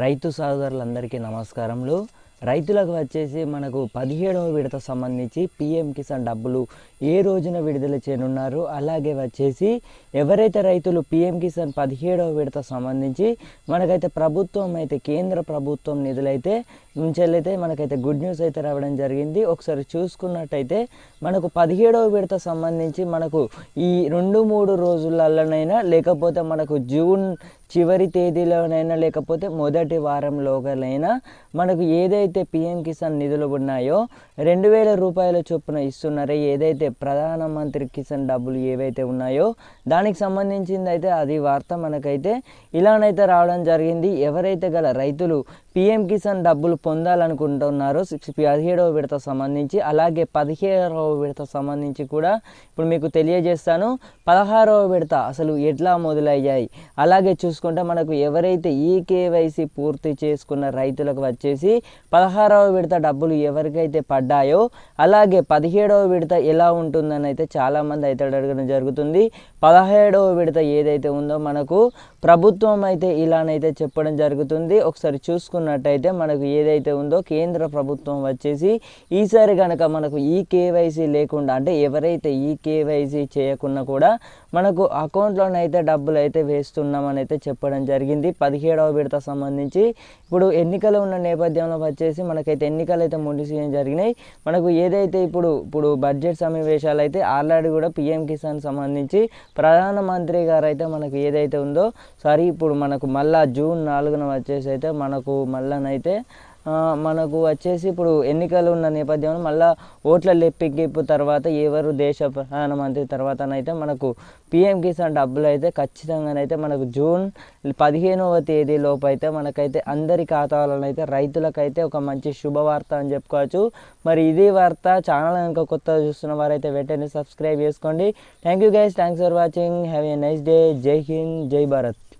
రైతు సోదరులందరికీ నమస్కారములు. రైతులకు వచ్చేసి మనకు పదిహేడవ విడత సంబంధించి పిఎం కిసాన్ డబ్బులు ఏ రోజున విడుదల చేయనున్నారు? అలాగే వచ్చేసి ఎవరైతే రైతులు పిఎం కిసాన్ పదిహేడవ విడత సంబంధించి మనకైతే ప్రభుత్వం అయితే కేంద్ర ప్రభుత్వం నిధులైతే నుంచెల్లైతే మనకైతే గుడ్ న్యూస్ అయితే రావడం జరిగింది. ఒకసారి చూసుకున్నట్టయితే మనకు పదిహేడవ విడత సంబంధించి మనకు ఈ రెండు మూడు రోజులలోనైనా లేకపోతే మనకు జూన్ చివరి తేదీలోనైనా లేకపోతే మొదటి వారంలోనైనా మనకు ఏదైతే పిఎం కిసాన్ నిధులు ఉన్నాయో రెండు వేల రూపాయల చొప్పున ఇస్తున్నారో ఏదైతే ప్రధానమంత్రి కిసాన్ డబ్బులు ఏవైతే ఉన్నాయో దానికి సంబంధించింది అయితే అది వార్త మనకైతే ఇలానైతే రావడం జరిగింది. ఎవరైతే గల రైతులు పిఎం కిసాన్ డబ్బులు పొందాలనుకుంటున్నారో సిక్స్ పదిహేడవ విడత సంబంధించి అలాగే పదిహేడవ విడత సంబంధించి కూడా ఇప్పుడు మీకు తెలియజేస్తాను. పదహారవ విడత అసలు ఎట్లా మొదలయ్యాయి? అలాగే చూసుకుంటే మనకు ఎవరైతే ఈ కేవైసీ పూర్తి చేసుకున్న రైతులకు వచ్చేసి పదహారవ విడత డబ్బులు ఎవరికైతే పడ్డాయో అలాగే పదిహేడవ విడత ఎలా ఉంటుందని అయితే చాలామంది అయితే అడగడం జరుగుతుంది. పదహేడవ విడత ఏదైతే ఉందో మనకు ప్రభుత్వం అయితే ఇలానైతే చెప్పడం జరుగుతుంది. ఒకసారి చూసుకున్నట్టయితే మనకు ఏదైతే ఉందో కేంద్ర ప్రభుత్వం వచ్చేసి ఈసారి కనుక మనకు ఈ కేవైసీ లేకుండా అంటే ఎవరైతే ఈ కేవైసీ చేయకుండా కూడా మనకు అకౌంట్లోనైతే డబ్బులు అయితే వేస్తున్నామని అయితే చెప్పడం జరిగింది. పదిహేడవ విడత సంబంధించి ఇప్పుడు ఎన్నికలు ఉన్న నేపథ్యంలో వచ్చేసి మనకైతే ఎన్నికలు అయితే ముగిసిన జరిగినాయి. మనకు ఏదైతే ఇప్పుడు ఇప్పుడు బడ్జెట్ సమావేశాలు అయితే ఆల్రెడీ కూడా పిఎం కిసాన్ సంబంధించి ప్రధానమంత్రి గారు అయితే మనకు ఏదైతే ఉందో సారీ ఇప్పుడు మనకు మళ్ళా జూన్ నాలుగున వచ్చేసి అయితే మనకు మళ్ళానైతే మనకు వచ్చేసి ఇప్పుడు ఎన్నికలు ఉన్న నేపథ్యంలో మళ్ళా ఓట్ల లెప్పింపు తర్వాత ఎవరు దేశ ప్రధానమంత్రి తర్వాతనైతే మనకు పిఎం కిసాన్ డబ్బులు అయితే ఖచ్చితంగానైతే మనకు జూన్ పదిహేనవ తేదీ లోపు అయితే మనకైతే అందరి ఖాతాలను అయితే రైతులకైతే ఒక మంచి శుభవార్త అని చెప్పుకోవచ్చు. మరి ఇది వార్త ఛానల్ కనుక కొత్త చూస్తున్న వారైతే వెంటనే సబ్స్క్రైబ్ చేసుకోండి. Thank you guys thanks for watching have a nice day జై హింద్ జై భారత్